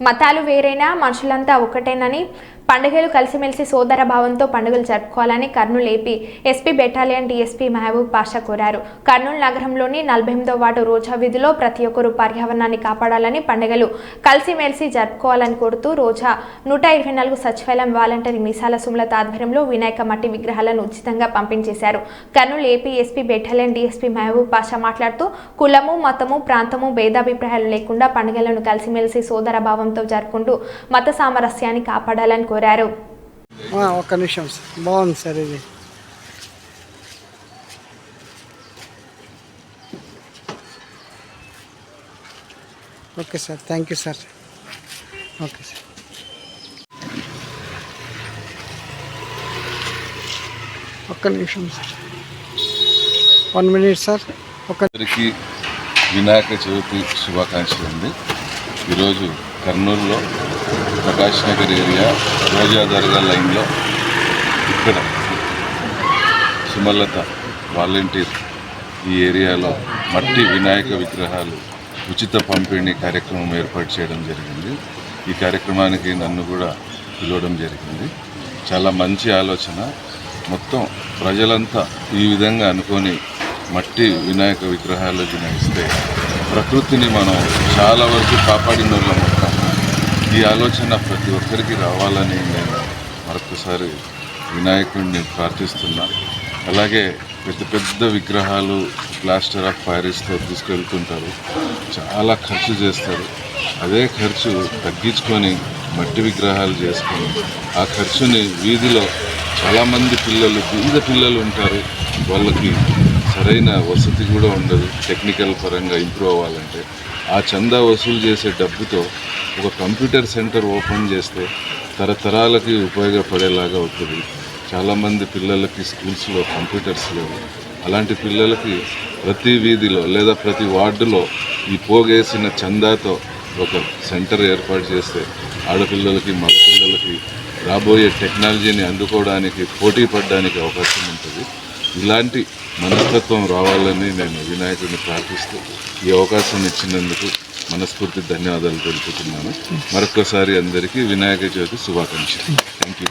మతాలు వేరైనా మనుషులంతా ఒకటేనని పండుగలు కలిసిమెలిసి సోదర భావంతో పండుగలు జరుపుకోవాలని Kurnool AP SP battalion DSP Mahaboob Pasha కోరారు. కర్నూలు నగరంలోని నలభై ఎనిమిదో వార్డు రోజా వీధిలో ప్రతి ఒక్కరూ పర్యావరణాన్ని కాపాడాలని పండుగలు కలిసిమెలిసి జరుపుకోవాలని కోరుతూ రోజా నూట ఇరవై నాలుగు సచివాలయం వాలంటరీ మీసాల సుమలత ఆధ్వర్యంలో వినాయక మట్టి విగ్రహాలను ఉచితంగా పంపించేశారు. Kurnool AP SP battalion DSP Mahaboob Pasha మాట్లాడుతూ కులము మతము ప్రాంతము భేదాభిప్రాయాలు లేకుండా పండుగలను కలిసిమెలిసి సోదర భావంతో జరుపుకుంటూ మత సామరస్యాన్ని కాపాడాలని కోరారు. ఆ, ఒక్క నిమిషం సార్. బాగుంది సార్ ఇది. Okay sir. Thank you sir. Okay sir. ఒక్క నిమిషం సార్. One minute sir. ఒక అందరికీ వినాయక చవితి శుభాకాంక్షలు అండి. ఈరోజు కర్నూలులో ప్రకాష్ నగర్ ఏరియా రోజా దర్గా లైన్లో ఇక్కడ సుమలత వాలంటీర్ ఈ ఏరియాలో మట్టి వినాయక విగ్రహాలు ఉచిత పంపిణీ కార్యక్రమం ఏర్పాటు చేయడం జరిగింది. ఈ కార్యక్రమానికి నన్ను కూడా పిలవడం జరిగింది. చాలా మంచి ఆలోచన. మొత్తం ప్రజలంతా ఈ విధంగా అనుకొని మట్టి వినాయక విగ్రహాలు ఇస్తే ప్రకృతిని మనం చాలా వరకు కాపాడిన వాళ్ళం ఈ ఆలోచన ప్రతి ఒక్కరికి రావాలని నేను మరొకసారి వినాయకుడిని ప్రార్థిస్తున్నా. అలాగే పెద్ద పెద్ద విగ్రహాలు ప్లాస్టర్ ఆఫ్ ప్యారిస్తో తీసుకెళ్తుంటారు. చాలా ఖర్చు చేస్తారు. అదే ఖర్చు తగ్గించుకొని మట్టి విగ్రహాలు చేసుకొని ఆ ఖర్చుని వీధిలో చాలామంది పిల్లలు బీద పిల్లలు ఉంటారు. వాళ్ళకి సరైన వసతి కూడా ఉండదు. టెక్నికల్ పరంగా ఇంప్రూవ్ అవ్వాలంటే ఆ చందా వసూలు చేసే డబ్బుతో ఒక కంప్యూటర్ సెంటర్ ఓపెన్ చేస్తే తరతరాలకి ఉపయోగపడేలాగా అవుతుంది చాలామంది పిల్లలకి స్కూల్స్లో కంప్యూటర్స్ లేవు అలాంటి పిల్లలకి ప్రతి వీధిలో లేదా ప్రతి వార్డులో ఈ పోగేసిన చందాతో ఒక సెంటర్ ఏర్పాటు చేస్తే ఆడపిల్లలకి మగపిల్లలకి రాబోయే టెక్నాలజీని అందుకోవడానికి పోటీ పడడానికి అవకాశం ఉంటుంది. ఇలాంటి మనస్తత్వం రావాలని నేను వినాయకుడిని ప్రార్థిస్తూ ఈ అవకాశం ఇచ్చినందుకు మనస్ఫూర్తి ధన్యవాదాలు తెలుపుతున్నాను. మరొకసారి అందరికీ వినాయక చవితి శుభాకాంక్షలు. Thank you